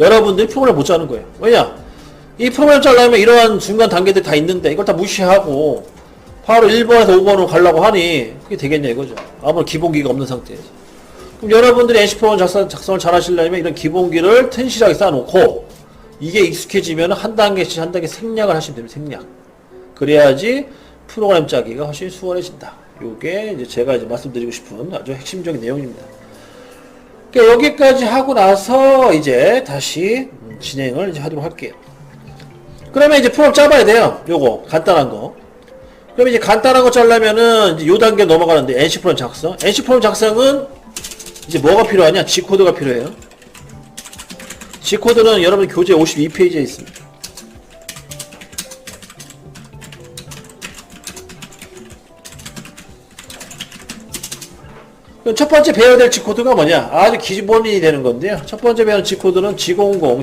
여러분들이 프로그램을 못 짜는 거예요. 왜냐? 이 프로그램 짜려면 이러한 중간 단계들이 다 있는데 이걸 다 무시하고 바로 1번에서 5번으로 가려고 하니 그게 되겠냐 이거죠. 아무런 기본기가 없는 상태에서. 그럼 여러분들이 NC 프로그램 작성, 작성을 잘 하시려면 이런 기본기를 튼실하게 쌓아놓고 이게 익숙해지면 한 단계씩 한 단계 생략을 하시면 됩니다. 생략. 그래야지 프로그램 짜기가 훨씬 수월해진다. 요게 이제 제가 이제 말씀드리고 싶은 아주 핵심적인 내용입니다. 그러니까 여기까지 하고 나서 이제 다시 음, 진행을 이제 하도록 할게요. 그러면 이제 프로그램 짜봐야 돼요. 요거 간단한 거. 그럼 이제 간단한 거 짜려면은 이제 요 단계 넘어가는데 NC 프로그램 작성. NC 프로그램 작성은 이제 뭐가 필요하냐? G 코드가 필요해요. G 코드는 여러분 교재 52페이지에 있습니다. 첫 번째 배워야 될 G 코드가 뭐냐? 아주 기본이 되는 건데요. 첫 번째 배우는 G 코드는 G00